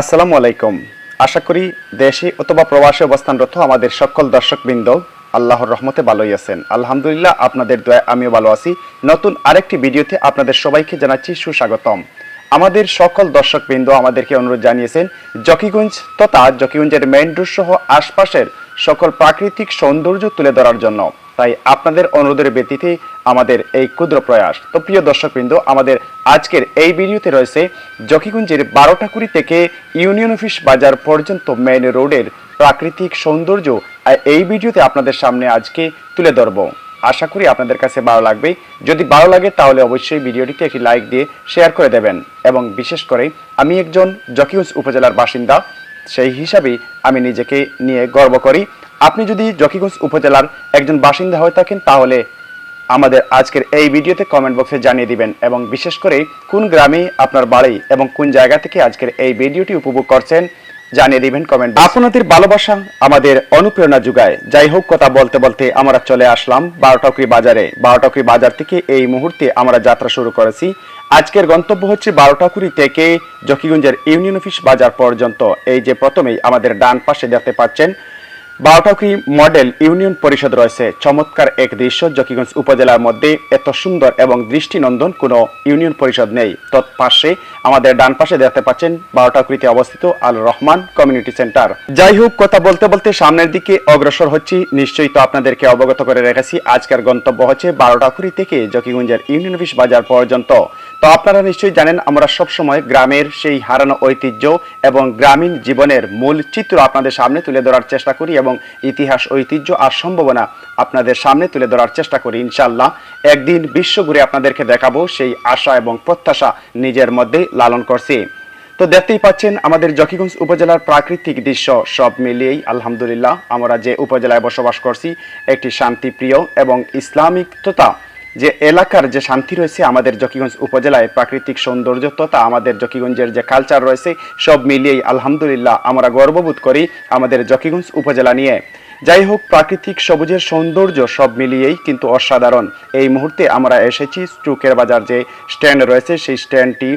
আসসালামু আলাইকুম। আশা করি দেশে অথবা প্রবাসে অবস্থানরত আমাদের সকল দর্শকবৃন্দ আল্লাহর রহমতে ভালোই আছেন। আলহামদুলিল্লাহ আপনাদের দয়া আমিও ভালো আছি। নতুন আরেকটি ভিডিওতে আপনাদের সবাইকে জানাচ্ছি সুস্বাগতম। আমাদের সকল দর্শকবৃন্দ আমাদেরকে অনুরোধ জানিয়েছেন, জকিগঞ্জ তথা জকিগঞ্জের মেইন রোড সহ আশপাশের সকল প্রাকৃতিক সৌন্দর্য তুলে ধরার জন্য। তাই আপনাদের অনুরোধের ব্যতীতে আমাদের এই ক্ষুদ্র প্রয়াস। তো প্রিয় দর্শকবৃন্দ, আমাদের আজকের এই ভিডিওতে রয়েছে জকিগঞ্জের বারোটাকুড়ি থেকে ইউনিয়ন অফিস বাজার পর্যন্ত মেইন রোডের প্রাকৃতিক সৌন্দর্য এই ভিডিওতে আপনাদের সামনে আজকে তুলে ধরবো। আশা করি আপনাদের কাছে ভালো লাগবে। যদি ভালো লাগে তাহলে অবশ্যই ভিডিওটিতে একটি লাইক দিয়ে শেয়ার করে দেবেন এবং বিশেষ করে আমি একজন জকিগঞ্জ উপজেলার বাসিন্দা, সেই হিসাবেই আমি নিজেকে নিয়ে গর্ব করি। আপনি যদি জকিগঞ্জ উপজেলার একজন বাসিন্দা হয়ে থাকেন, তাহলে আমাদের আজকের এই ভিডিওতে কমেন্ট বক্সে জানিয়ে দিবেন এবং বিশেষ করে কোন গ্রামে আপনার বাড়ি এবং কোন জায়গা থেকে আজকের এই ভিডিওটি উপভোগ করছেন, জানিয়ে দিবেন কমেন্ট আপনাদের ভালোবাসা আমাদের অনুপ্রেরণা যোগায়। যাই হোক, কথা বলতে বলতে আমরা চলে আসলাম বারোটাকুড়ি বাজারে। বারোটাকুড়ি বাজার থেকে এই মুহূর্তে আমরা যাত্রা শুরু করেছি। আজকের গন্তব্য হচ্ছে বারোটাকুড়ি থেকে জকিগঞ্জের ইউনিয়ন অফিস বাজার পর্যন্ত। এই যে প্রথমেই আমাদের ডান পাশে দেখতে পাচ্ছেন বারোটাকুড়ি মডেল ইউনিয়ন পরিষদ রয়েছে। চমৎকার এক দৃশ্য। জকিগঞ্জ উপজেলার মধ্যে এত সুন্দর এবং দৃষ্টিনন্দন কোনো ইউনিয়ন পরিষদ নেই। তৎপাশে আমাদের ডান পাশে দেখতে পাচ্ছেন বারোটাকুড়িতে অবস্থিত আল রহমান কমিউনিটি সেন্টার। যাই হোক, কথা বলতে বলতে সামনের দিকে অগ্রসর হচ্ছি। নিশ্চয়ই তো আপনাদেরকে অবগত করে রেখেছি, আজকের গন্তব্য হচ্ছে বারোটাকুড়ি থেকে জকিগঞ্জের ইউনিয়ন অফিস বাজার পর্যন্ত। তো আপনারা নিশ্চয়ই জানেন, আমরা সবসময় গ্রামের সেই হারানো ঐতিহ্য এবং গ্রামীণ জীবনের মূল চিত্র আপনাদের সামনে তুলে ধরার চেষ্টা করি এবং ইতিহাস, ঐতিহ্য আর সম্ভাবনা আপনাদের সামনে তুলে ধরার চেষ্টা করি ইনশাল্লাহ একদিন বিশ্ব ঘুরে আপনাদেরকে দেখাবো সেই আশা এবং প্রত্যাশা নিজের মধ্যে লালন করছি। তো দেখতেই পাচ্ছেন, আমাদের জকিগঞ্জ উপজেলার প্রাকৃতিক দৃশ্য সব মিলিয়েই আলহামদুলিল্লাহ আমরা যে উপজেলায় বসবাস করছি, একটি শান্তিপ্রিয় এবং ইসলামিক তথা যে এলাকার যে শান্তি রয়েছে, আমাদের জকিগঞ্জ উপজেলায় প্রাকৃতিক সৌন্দর্য তথা আমাদের জকিগঞ্জের যে কালচার রয়েছে, সব মিলিয়েই আলহামদুলিল্লাহ আমরা গর্ববোধ করি আমাদের জকিগঞ্জ উপজেলা নিয়ে। যাই হোক, প্রাকৃতিক সবুজের সৌন্দর্য সব মিলিয়েই কিন্তু অসাধারণ। এই মুহূর্তে আমরা এসেছি স্টুকের বাজার যে স্ট্যান্ড রয়েছে, সেই স্ট্যান্ডটি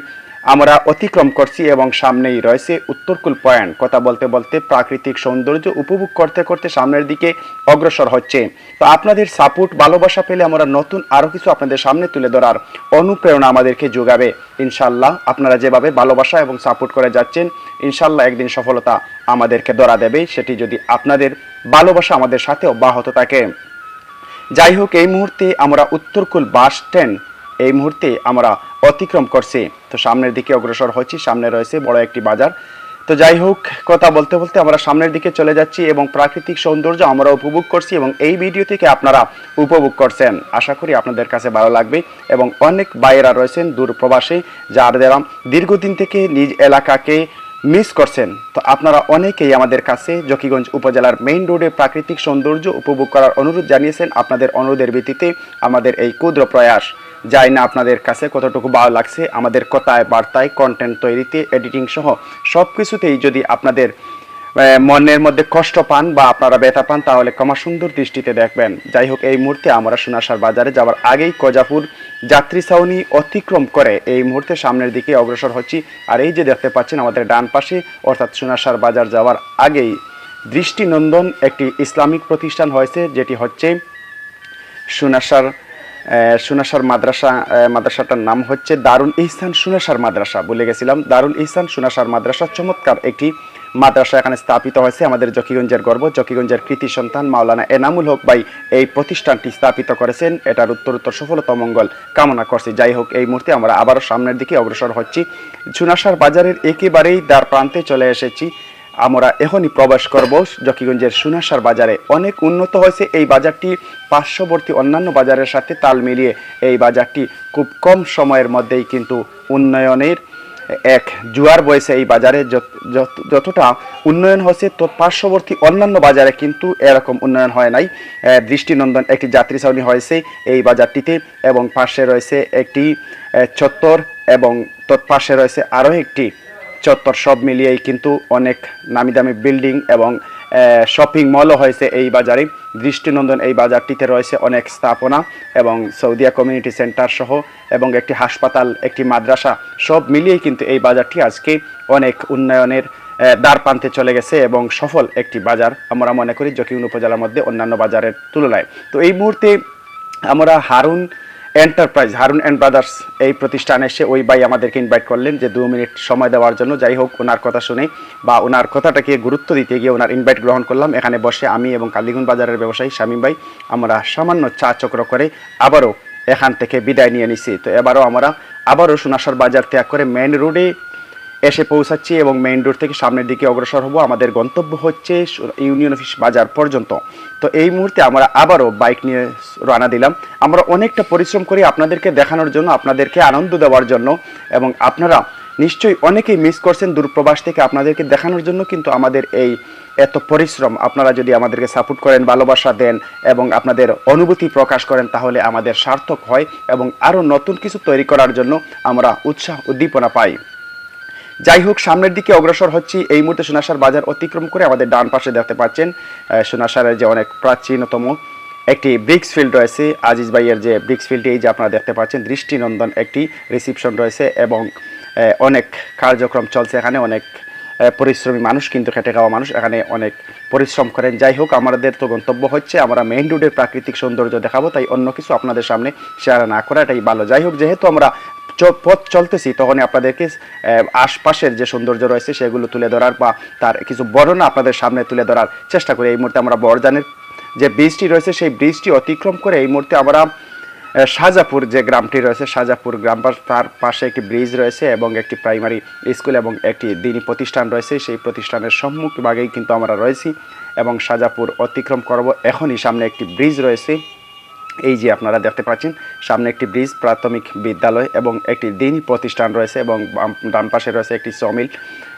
আমরা অতিক্রম করছি এবং সামনেই রয়েছে উত্তরকুল পয়েন্ট। কথা বলতে বলতে প্রাকৃতিক সৌন্দর্য উপভোগ করতে করতে সামনের দিকে অগ্রসর হচ্ছে। তো আপনাদের সাপোর্ট, ভালোবাসা পেলে আমরা নতুন আরও কিছু আপনাদের সামনে তুলে ধরার অনুপ্রেরণা আমাদেরকে যোগাবে। ইনশাল্লাহ আপনারা যেভাবে ভালোবাসা এবং সাপোর্ট করে যাচ্ছেন ইনশাল্লাহ একদিন সফলতা আমাদেরকে ধরা দেবে। সেটি যদি আপনাদের ভালোবাসা আমাদের সাথে অব্যাহত থাকে। যাই হোক, এই মুহূর্তে আমরা উত্তরকুল বাস স্ট্যান্ড, এই মুহূর্তে আমরা অতিক্রম করছি। তো সামনের দিকে অগ্রসর হচ্ছি, সামনে রয়েছে বড় একটি বাজার। তো যাই হোক, কথা বলতে বলতে আমরা সামনের দিকে চলে যাচ্ছি এবং প্রাকৃতিক সৌন্দর্য আমরা উপভোগ করছি এবং এই ভিডিও থেকে আপনারা উপভোগ করছেন। আশা করি আপনাদের কাছে ভালো লাগবে এবং অনেক বাইরা রয়েছেন দূর প্রবাসে, যারা দীর্ঘদিন থেকে নিজ এলাকাকে মিস করছেন। তো আপনারা অনেকেই আমাদের কাছে জকিগঞ্জ উপজেলার মেইন রোডে প্রাকৃতিক সৌন্দর্য উপভোগ করার অনুরোধ জানিয়েছেন। আপনাদের অনুরোধের ভিত্তিতে আমাদের এই ক্ষুদ্র প্রয়াস যাই না আপনাদের কাছে কতটুকু ভালো লাগছে, আমাদের কথায়, বার্তায় কন্টেন্ট তৈরিতে এডিটিং সহ সব কিছুতেই যদি আপনাদের মনের মধ্যে কষ্ট পান বা আপনারা ব্যথা পান, তাহলে ক্ষমা সুন্দর দৃষ্টিতে দেখবেন। যাই হোক, এই মুহূর্তে আমরা সোনাসার বাজারে যাওয়ার আগেই কজাপুর যাত্রী ছাউনি অতিক্রম করে এই মুহূর্তে সামনের দিকে অগ্রসর হচ্ছি। আর এই যে দেখতে পাচ্ছেন আমাদের ডান পাশে, অর্থাৎ সোনাসার বাজার যাওয়ার আগেই দৃষ্টিনন্দন একটি ইসলামিক প্রতিষ্ঠান হয়েছে, যেটি হচ্ছে সুনাসার সুনাসার মাদ্রাসা মাদ্রাসাটার নাম হচ্ছে দারুল ইহসান সুনাসার মাদ্রাসা। বলে গেছিলাম, দারুল ইহসান সুনাসার মাদ্রাসা চমৎকার একটি মাদ্রাসা এখানে স্থাপিত হয়েছে। আমাদের জকিগঞ্জের গর্ব, জকিগঞ্জের কৃতি সন্তান মাওলানা এনামুল হক ভাই এই প্রতিষ্ঠানটি স্থাপিত করেছেন। এটার উত্তর উত্তর সফলতা মঙ্গল কামনা করছি। যাই হোক, এই মুহূর্তে আমরা আবারও সামনের দিকে অগ্রসর হচ্ছি। সুনাসার বাজারের একেবারেই দ্বার প্রান্তে চলে এসেছি। আমরা এখনই প্রবেশ করব জকিগঞ্জের সুনাসার বাজারে। অনেক উন্নত হয়েছে এই বাজারটি। পার্শ্ববর্তী অন্যান্য বাজারের সাথে তাল মিলিয়ে এই বাজারটি খুব কম সময়ের মধ্যেই কিন্তু উন্নয়নের এক জুয়ার বয়সে এই বাজারে। যত- যত- যতটা উন্নয়ন হয়েছে, তো পার্শ্ববর্তী অন্যান্য বাজারে কিন্তু এরকম উন্নয়ন হয় নাই। দৃষ্টিনন্দন একটি যাত্রী ছাউনি হয়েছে এই বাজারটিতে এবং পাশে রয়েছে একটি চত্বর এবং তৎপাশে রয়েছে আরও একটি চত্বর সব মিলিয়েই কিন্তু অনেক নামি দামি বিল্ডিং এবং শপিং মলও হয়েছে এই বাজারে। দৃষ্টিনন্দন এই বাজারটিতে রয়েছে অনেক স্থাপনা এবং সৌদিয়া কমিউনিটি সেন্টার সহ এবং একটি হাসপাতাল, একটি মাদ্রাসা সব মিলিয়েই কিন্তু এই বাজারটি আজকে অনেক উন্নয়নের দ্বার প্রান্তে চলে গেছে এবং সফল একটি বাজার আমরা মনে করি জকিউন উপজেলার মধ্যে অন্যান্য বাজারের তুলনায়। তো এই মুহূর্তে আমরা Harun enterprise Harun and brothers এই প্রতিষ্ঠানে এসে ওই ভাই আমাদেরকে ইনভাইট করলেন যে দু মিনিট সময় দেওয়ার জন্য। যাই হোক, ওনার কথা শুনে বা ওনার কথাটাকে গুরুত্ব দিতে গিয়ে ওনার ইনভাইট গ্রহণ করলাম। এখানে বসে আমি এবং কালীগুন বাজারের ব্যবসায়ী শামীম ভাই আমরা সামান্য চা চক্র করে আবারও এখান থেকে বিদায় নিয়ে নিছি। তো এবারও আমরা আবারও সোনাসর বাজার ত্যাগ করে মেন রোডে এসে পৌঁছাচ্ছি এবং মেইন রোড থেকে সামনের দিকে অগ্রসর হব। আমাদের গন্তব্য হচ্ছে ইউনিয়ন অফিস বাজার পর্যন্ত। তো এই মুহূর্তে আমরা আবারও বাইক নিয়ে রওনা দিলাম। আমরা অনেকটা পরিশ্রম করি আপনাদেরকে দেখানোর জন্য, আপনাদেরকে আনন্দ দেওয়ার জন্য এবং আপনারা নিশ্চয়ই অনেকেই মিস করছেন দূরপ্রবাস থেকে আপনাদেরকে দেখানোর জন্য, কিন্তু আমাদের এই এত পরিশ্রম, আপনারা যদি আমাদেরকে সাপোর্ট করেন, ভালোবাসা দেন এবং আপনাদের অনুভূতি প্রকাশ করেন, তাহলে আমাদের সার্থক হয় এবং আরও নতুন কিছু তৈরি করার জন্য আমরা উৎসাহ, উদ্দীপনা পাই। যাই হোক সামনের দিকে অগ্রসর হচ্ছি। এই মুহূর্তে সোনাসার বাজার অতিক্রম করে আমাদের ডান পাশে দেখতে পাচ্ছেন সোনাসারের যে অনেক প্রাচীনতম একটি ব্রিক্স ফিল্ড রয়েছে, আজিজ ভাইয়ের যে ব্রিক্স ফিল্ডে, এই যে আপনারা দেখতে পাচ্ছেন, দৃষ্টিনন্দন একটি রিসিপশন রয়েছে এবং অনেক কার্যক্রম চলছে এখানে, অনেক পরিশ্রমী মানুষ, কিন্তু খেটে খাওয়া মানুষ এখানে অনেক পরিশ্রম করেন। যাই হোক আমাদের তো গন্তব্য হচ্ছে, আমরা মেইন রোডের প্রাকৃতিক সৌন্দর্য দেখাবো, তাই অন্য কিছু আপনাদের সামনে শেয়ার না করা এটাই ভালো। যাই হোক যেহেতু আমরা পথ চলতেছি, তখনই আপনাদেরকে আশপাশের যে সৌন্দর্য রয়েছে সেগুলো তুলে ধরার বা তার কিছু বর্ণনা আপনাদের সামনে তুলে ধরার চেষ্টা করি। এই মুহূর্তে আমরা বরজানের যে ব্রিজটি রয়েছে, সেই ব্রিজটি অতিক্রম করে এই মুহূর্তে আমরা শাহজাপুর যে গ্রামটি রয়েছে, শাহজাপুর গ্রাম তার পাশে একটি ব্রিজ রয়েছে এবং একটি প্রাইমারি স্কুল এবং একটি দিনী প্রতিষ্ঠান রয়েছে। সেই প্রতিষ্ঠানের সম্মুখ ভাগেই কিন্তু আমরা রয়েছি এবং শাহজাপুর অতিক্রম করব। এখনই সামনে একটি ব্রিজ রয়েছে। এই যে আপনারা দেখতে পাচ্ছেন, সামনে একটি ব্রিজ, প্রাথমিক বিদ্যালয় এবং একটি দিন প্রতিষ্ঠান রয়েছে এবং ডান পাশে রয়েছে একটি সমিল।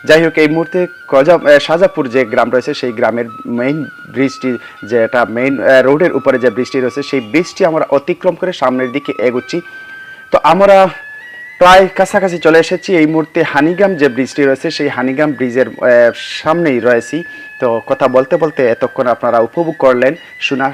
যাই হোক, এই মুহূর্তে কজা সাজাপুর যে গ্রাম রয়েছে, সেই গ্রামের মেইন ব্রিজটি, যেটা মেইন রোডের উপরে যে ব্রিজটি রয়েছে, সেই ব্রিজটি আমরা অতিক্রম করে সামনের দিকে এগোচ্ছি। তো আমরা প্রায় কাছাকাছি চলে এসেছি। এই মুহূর্তে হানিগাম যে ব্রিজটি রয়েছে, সেই হানিগাম ব্রিজের সামনেই রয়েছি। তো কথা বলতে বলতে এতক্ষণ আপনারা উপভোগ করলেন। সোনা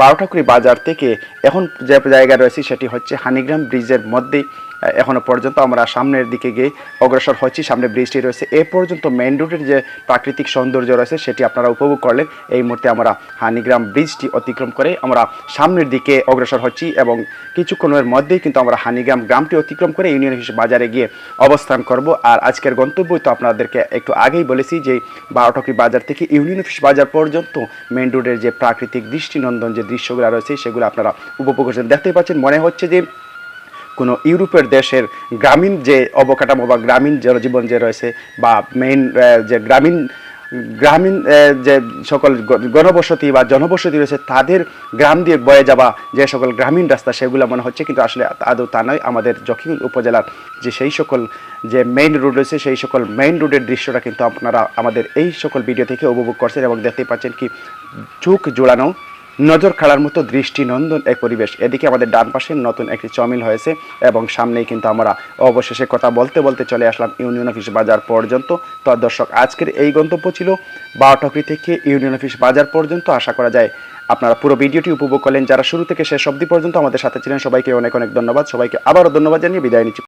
বারোটাকুড়ি বাজার থেকে এখন যে জায়গা রয়েছে, সেটি হচ্ছে হানিগ্রাম ব্রিজের মধ্যেই। আহ, এখনও পর্যন্ত আমরা সামনের দিকে গিয়ে অগ্রসর হচ্ছি সামনে ব্রিজটি রয়েছে। এ পর্যন্ত মেইন রোডের যে প্রাকৃতিক সৌন্দর্য রয়েছে সেটি আপনারা উপভোগ করলেন এই মুহূর্তে আমরা হানিগ্রাম ব্রিজটি অতিক্রম করে আমরা সামনের দিকে অগ্রসর হচ্ছি এবং কিছুক্ষণের মধ্যেই কিন্তু আমরা হানিগ্রাম গ্রামটি অতিক্রম করে ইউনিয়ন অফিস বাজারে গিয়ে অবস্থান করব। আর আজকের গন্তব্য তো আপনাদেরকে একটু আগেই বলেছি যে বারোটকি বাজার থেকে ইউনিয়ন অফিস বাজার পর্যন্ত মেইন রোডের যে প্রাকৃতিক দৃষ্টিনন্দন যে দৃশ্যগুলো রয়েছে সেগুলো আপনারা উপভোগ করছেন। দেখতেই পাচ্ছেন মনে হচ্ছে যে কোনো ইউরোপের দেশের গ্রামীণ যে অবকাঠামো বা গ্রামীণ জনজীবন যে রয়েছে বা মেইন যে গ্রামীণ গ্রামীণ যে সকল গণবসতি বা জনবসতি রয়েছে, তাদের গ্রাম দিয়ে বয়ে যাওয়া যে সকল গ্রামীণ রাস্তা, সেগুলো মনে হচ্ছে, কিন্তু আসলে আদৌ তা নয়। আমাদের জকিং উপজেলার যে সেই সকল যে মেইন রোড রয়েছে, সেই সকল মেইন রোডের দৃশ্যটা কিন্তু আপনারা আমাদের এই সকল ভিডিও থেকে উপভোগ করছেন এবং দেখতে পাচ্ছেন কি চোখ জোড়ানো নজর খেলার মতো দৃষ্টিনন্দন এক পরিবেশ। এদিকে আমাদের ডান পাশে নতুন একটি চমিল হয়েছে এবং সামনেই কিন্তু আমরা অবশেষে কথা বলতে বলতে চলে আসলাম ইউনিয়ন অফিস বাজার পর্যন্ত। তো দর্শক, আজকের এই গন্তব্য ছিল বারোটকি থেকে ইউনিয়ন অফিস বাজার পর্যন্ত। আশা করা যায় আপনারা পুরো ভিডিওটি উপভোগ করলেন। যারা শুরু থেকে শেষ অবধি পর্যন্ত আমাদের সাথে ছিলেন, সবাইকে অনেক অনেক ধন্যবাদ। সবাইকে আবারও ধন্যবাদ জানিয়ে বিদায় নিচ্ছি।